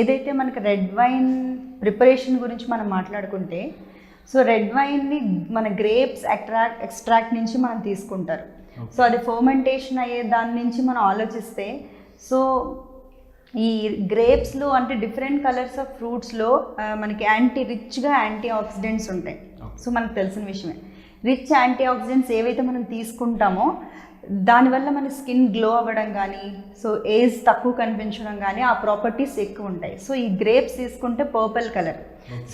ఏదైతే మనకి red wine preparation గురించి మనం మాట్లాడుకుంటే సో రెడ్ వైన్ని మన గ్రేప్స్ ఎక్ట్రాక్ట్ ఎక్స్ట్రాక్ట్ నుంచి మనం తీసుకుంటారు. సో అది ఫర్మెంటేషన్ అయ్యే దాని నుంచి మనం ఆలోచిస్తే సో ఈ గ్రేప్స్లో అంటే డిఫరెంట్ కలర్స్ ఆఫ్ ఫ్రూట్స్లో మనకి యాంటీ రిచ్గా యాంటీ ఆక్సిడెంట్స్ ఉంటాయి. సో మనకు తెలిసిన విషయమే. రిచ్ యాంటీ ఆక్సిడెంట్స్ ఏవైతే మనం తీసుకుంటామో దానివల్ల మన స్కిన్ గ్లో అవ్వడం కానీ సో ఏజ్ తక్కువ కనిపించడం కానీ ఆ ప్రాపర్టీస్ ఎక్కువ ఉంటాయి. సో ఈ గ్రేప్స్ తీసుకుంటే పర్పుల్ కలర్.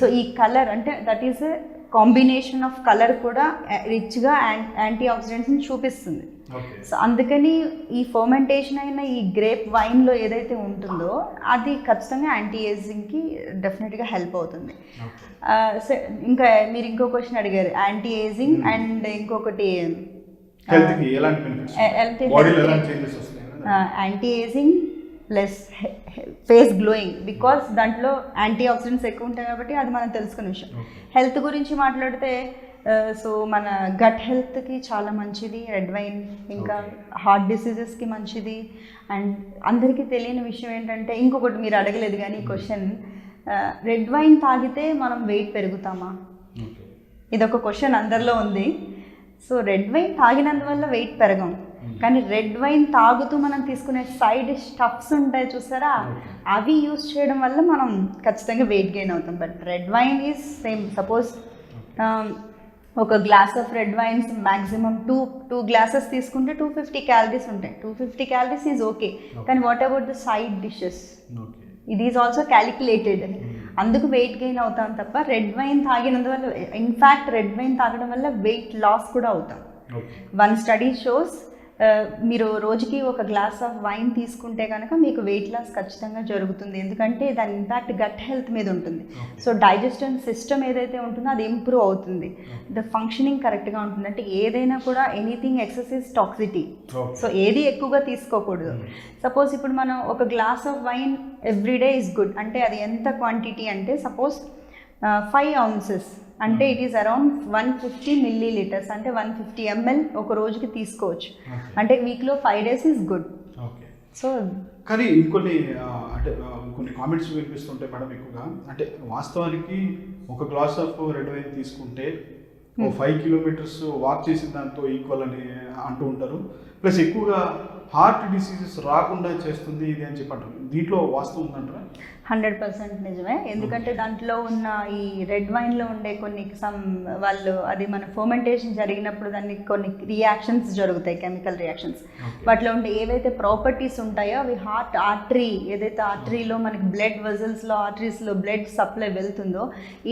సో ఈ కలర్ అంటే that is combination of colour కూడా రిచ్గా యాంటీ ఆక్సిడెంట్స్ని చూపిస్తుంది. సో అందుకని ఈ ఫర్మెంటేషన్ అయిన ఈ గ్రేప్ వైన్లో ఏదైతే ఉంటుందో అది ఖచ్చితంగా యాంటీ ఏజింగ్కి డెఫినెట్గా హెల్ప్ అవుతుంది. స- ఇంకా మీరు ఇంకో క్వశ్చన్ అడిగారు యాంటీ ఏజింగ్. అండ్ ఇంకొకటి హెల్త్కి ఎలాంటి బెనిఫిట్స్ health- బాడీలో ఎలాంటి చేంజెస్ వస్తాయి anti ageing plus face glowing because దాంట్లో యాంటీ ఆక్సిడెంట్స్ ఎక్కువ ఉంటాయి కాబట్టి అది మనం తెలుసుకునే విషయం. హెల్త్ గురించి మాట్లాడితే సో మన గట్ హెల్త్కి చాలా మంచిది రెడ్ వైన్ ఇంకా. హార్ట్ డిసీజెస్కి మంచిది. అండ్ అందరికీ తెలియని విషయం ఏంటంటే ఇంకొకటి మీరు అడగలేదు కానీ క్వశ్చన్ రెడ్ వైన్ తాగితే మనం వెయిట్ పెరుగుతామా? ఓకే ఇది ఒక క్వశ్చన్ అందరిలో ఉంది. సో రెడ్ వైన్ తాగినందువల్ల వెయిట్ పెరగం. కానీ రెడ్ వైన్ తాగుతూ మనం తీసుకునే సైడ్ స్టఫ్స్ ఉంటాయి చూసారా. అవి యూస్ చేయడం వల్ల మనం ఖచ్చితంగా వెయిట్ గెయిన్ అవుతాం. But red wine is same. Suppose ఒక glass of red wines maximum two two glasses తీసుకుంటే టూ ఫిఫ్టీ క్యాలరీస్ ఉంటాయి. Two fifty calories is okay. కానీ what about the side dishes? ఇది ఈజ్ ఆల్సో క్యాలిక్యులేటెడ్ అందుకు weight gain అవుతాం తప్ప red wine తాగినందువల్ల in fact red wine తాగడం వల్ల వెయిట్ లాస్ కూడా అవుతాం. వన్ స్టడీ షోస్ మీరు రోజుకి ఒక గ్లాస్ ఆఫ్ వైన్ తీసుకుంటే కనుక మీకు వెయిట్ లాస్ ఖచ్చితంగా జరుగుతుంది. ఎందుకంటే దాని ఇంపాక్ట్ గట్ హెల్త్ మీద ఉంటుంది. సో డైజెషన్ సిస్టమ్ ఏదైతే ఉంటుందో అది ఇంప్రూవ్ అవుతుంది. ద ఫంక్షనింగ్ కరెక్ట్గా ఉంటుంది. అంటే ఏదైనా కూడా ఎనీథింగ్ ఎక్సెసివ్ టాక్సిటీ సో ఏది ఎక్కువగా తీసుకోకూడదు. సపోజ్ ఇప్పుడు మనం ఒక glass of wine every day is good అంటే అది ఎంత క్వాంటిటీ అంటే సపోజ్ ఫైవ్ ఔన్సెస్ అంటే it is around one fifty millilitres అంటే వన్ ఫిఫ్టీ ఎంఎల్ ఒక రోజుకి తీసుకోవచ్చు. అంటే వీక్లో five days is good okay so కానీ ఇంకొన్ని అంటే కొన్ని కామెంట్స్ వినిపిస్తుంటాయి మేడం ఎక్కువగా అంటే వాస్తవానికి ఒక గ్లాస్ ఆఫ్ రెడ్ వైన్ తీసుకుంటే ఓ ఫైవ్ కిలోమీటర్స్ వాక్ చేసిన దాంతో ఈక్వల్ అని అంటూ ఉంటారు. ప్లస్ ఎక్కువగా హార్ట్ డిసీజెస్ రాకుండా చేస్తుంది ఇది అని చెప్పి అంటారు. దీంట్లో వాస్తవం ఉందంటారా? హండ్రెడ్ పర్సెంట్ నిజమే. ఎందుకంటే దాంట్లో ఉన్న ఈ రెడ్ వైన్లో ఉండే కొన్ని సమ్ వాళ్ళు అది మన ఫర్మెంటేషన్ జరిగినప్పుడు దాన్ని కొన్ని రియాక్షన్స్ జరుగుతాయి కెమికల్ రియాక్షన్స్. వాటిలో ఉండే ఏవైతే ప్రాపర్టీస్ ఉంటాయో అవి హార్ట్ ఆర్టరీ ఏదైతే ఆర్టరీలో మనకి బ్లడ్ వెజల్స్లో ఆర్టరీస్లో బ్లడ్ సప్లై వెళ్తుందో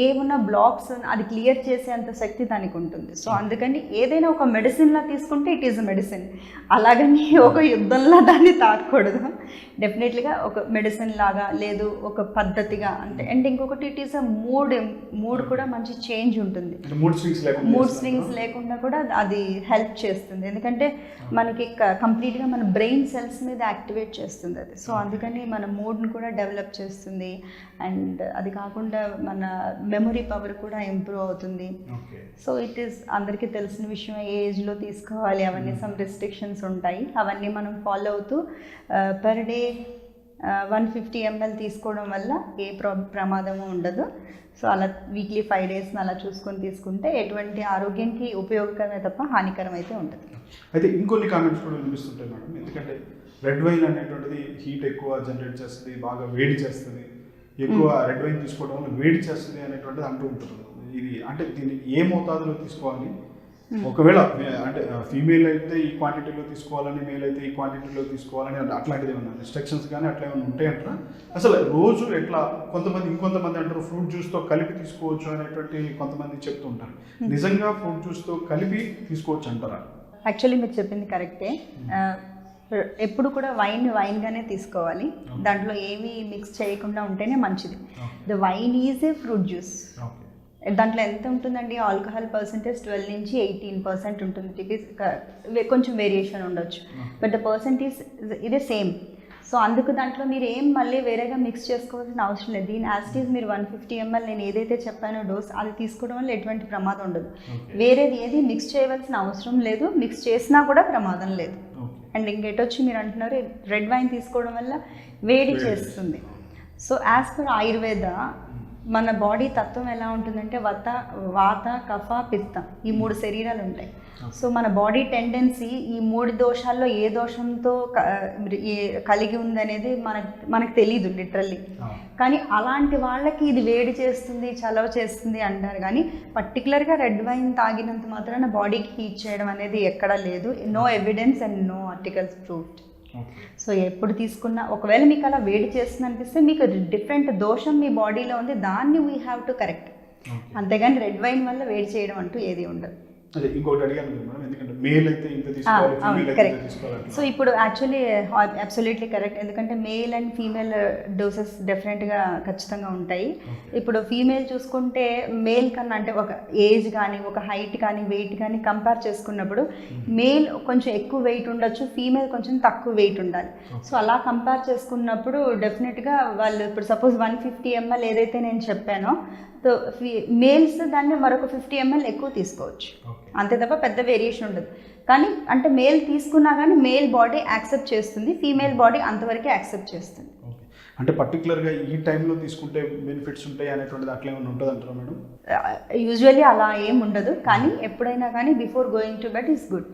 ఏమున్న బ్లాక్స్ అది క్లియర్ చేసేంత శక్తి దానికి ఉంటుంది. సో అందుకని ఏదైనా ఒక మెడిసిన్లా తీసుకుంటే ఇట్ ఈస్ మెడిసిన్. అలాగని ఒక యుద్ధంలా దాన్ని తాకూడదు. డెఫినెట్లీగా ఒక మెడిసిన్ లాగా లేదు ఒక పద్ధతిగా అంటే అండ్ ఇంకొకటి it is a mood mood కూడా మంచి చేంజ్ ఉంటుంది. మూడ్ స్వింగ్స్ లేకుండా మూడ్ చేస్తుందా? స్వింగ్స్ లేకుండా కూడా అది హెల్ప్ చేస్తుంది. ఎందుకంటే మనకి కంప్లీట్గా మన బ్రెయిన్ సెల్స్ మీద యాక్టివేట్ చేస్తుంది అది. సో అందుకని మన మూడ్ని కూడా డెవలప్ చేస్తుంది. అండ్ అది కాకుండా మన మెమొరీ పవర్ కూడా ఇంప్రూవ్ అవుతుంది. సో ఇట్ ఈస్ అందరికీ తెలిసిన విషయం ఏ ఏజ్లో తీసుకోవాలి? అవన్నీ సమ్ రెస్ట్రిక్షన్స్ ఉంటాయి. అవన్నీ మనం ఫాలో అవుతూ per day one fifty ML తీసుకోవడం వల్ల ఏ ప్ర ప్రమాదము ఉండదు. సో అలా వీక్లీ ఫైవ్ డేస్ని అలా చూసుకొని తీసుకుంటే ఎటువంటి ఆరోగ్యానికి ఉపయోగకరమే తప్ప హానికరం అయితే ఉంటుంది అయితే ఇంకొన్ని కామెంట్స్ కూడా వినిపిస్తుంటాయి మేడం. ఎందుకంటే రెడ్ వైన్ అనేటువంటిది హీట్ ఎక్కువ జనరేట్ చేస్తుంది బాగా వేడి చేస్తుంది. ఎక్కువ రెడ్ వైన్ తీసుకోవడం వల్ల వేడి చేస్తుంది అనేటువంటిది అంటూ ఉంటారు ఇది అంటే దీన్ని ఏ మోతాదులో తీసుకోవాలి? ఒకవేళ అంటే ఫీమేల్ అయితే ఈ క్వాంటిటీలో తీసుకోవాలని మేల్ అయితే ఈ క్వాంటిటీలో తీసుకోవాలని అంటే అట్లాంటిది ఏమన్నా రిస్ట్రిక్షన్స్ కానీ అట్లా ఏమైనా ఉంటాయంటారా? అసలు రోజు ఎట్లా కొంతమంది ఇంకొంతమంది అంటారు ఫ్రూట్ జ్యూస్తో కలిపి తీసుకోవచ్చు అనేటువంటి కొంతమంది చెప్తూ ఉంటారు. నిజంగా ఫ్రూట్ జ్యూస్తో కలిపి తీసుకోవచ్చు అంటారా? యాక్చువల్లీ మీరు చెప్పింది కరెక్టే ఎప్పుడు కూడా వైన్ వైన్గానే తీసుకోవాలి. దాంట్లో ఏమీ మిక్స్ చేయకుండా ఉంటేనే మంచిది. The wine is a fruit juice okay. దాంట్లో ఎంత ఉంటుందండి? ఆల్కహాల్ పర్సంటేజ్ ట్వెల్వ్ నుంచి ఎయిటీన్ పర్సెంట్ ఉంటుంది. కొంచెం వేరియేషన్ ఉండొచ్చు. బట్ ద పర్సంటేజ్ ఇదే సేమ్ సో అందుకు దాంట్లో మీరు ఏం మళ్ళీ వేరేగా మిక్స్ చేసుకోవాల్సిన అవసరం లేదు. దీని యాస్టీస్ మీరు వన్ ఫిఫ్టీ ఎంఎల్ నేను ఏదైతే చెప్పానో డోస్ అది తీసుకోవడం వల్ల ఎటువంటి ప్రమాదం ఉండదు. వేరేది ఏది మిక్స్ చేయవలసిన అవసరం లేదు. మిక్స్ చేసినా కూడా ప్రమాదం లేదు. అండ్ ఇంకెటొచ్చి మీరు అంటున్నారు రెడ్ వైన్ తీసుకోవడం వల్ల వేడి వేడి. చేస్తుంది. సో యాజ్ పర్ ఆయుర్వేద మన బాడీ తత్వం ఎలా ఉంటుందంటే వాత వాత కఫ పిత్త ఈ మూడు శరీరాలు ఉంటాయి సో మన బాడీ టెండెన్సీ ఈ మూడు దోషాల్లో ఏ దోషంతో కలిగి ఉందనేది మనకు మనకు తెలియదు లిటరల్లీ. కానీ అలాంటి వాళ్ళకి ఇది వేడి చేస్తుంది చలవ చేస్తుంది అంటారు. కానీ పర్టికులర్గా రెడ్ వైన్ తాగినంత మాత్రాన బాడీకి హీట్ చేయడం అనేది ఎక్కడా లేదు. No evidence and no articles proofed so ఎప్పుడు తీసుకున్నా ఒకవేళ మీకు అలా వేడి చేస్తుంది అనిపిస్తే మీకు డిఫరెంట్ దోషం మీ బాడీలో ఉంది దాన్ని వీ హ్యావ్ టు కరెక్ట్ అంతేగాని రెడ్ వైన్ వల్ల వేడి చేయడం అంటూ ఏది ఉండదు. అదే ఇంకొకటి అడిగాను మేడం ఎందుకంటే మేల్ అయితే ఇంత తీసుకోవాలి అవును, ఫీమేల్ అయితే ఇంత correct. తీసుకోవాలి సో ఇప్పుడు యాక్చువల్లీ అబ్సల్యూట్లీ కరెక్ట్ ఎందుకంటే మేల్ అండ్ ఫీమేల్ డోసెస్ డెఫినెట్గా ఖచ్చితంగా ఉంటాయి. ఇప్పుడు ఫీమేల్ చూసుకుంటే మేల్ కన్నా అంటే ఒక ఏజ్ కానీ ఒక హైట్ కానీ వెయిట్ కానీ కంపేర్ చేసుకున్నప్పుడు మేల్ కొంచెం ఎక్కువ వెయిట్ ఉండొచ్చు ఫీమేల్ కొంచెం తక్కువ వెయిట్ ఉండాలి. సో అలా కంపేర్ చేసుకున్నప్పుడు డెఫినెట్గా వాళ్ళు ఇప్పుడు సపోజ్ వన్ ఫిఫ్టీ ఎంఎల్ ఏదైతే నేను చెప్పానో సో మేల్స్ దాన్ని మరొక ఫిఫ్టీ ఎంఎల్ ఎక్కువ తీసుకోవచ్చు. అంతే తప్ప పెద్ద వేరియేషన్ ఉండదు. కానీ అంటే మేల్ తీసుకున్నా కానీ మేల్ బాడీ యాక్సెప్ట్ చేస్తుంది ఫీమేల్ బాడీ అంతవరకే యాక్సెప్ట్ చేస్తుంది. అంటే పర్టికులర్గా ఈ టైంలో తీసుకుంటే బెనిఫిట్స్ ఉంటాయి అనేటువంటిది అట్లా ఏమైనా ఉంటుంది అంటారా మేడం? యూజువల్లీ అలా ఏం ఉండదు. కానీ ఎప్పుడైనా కానీ before going to bed is good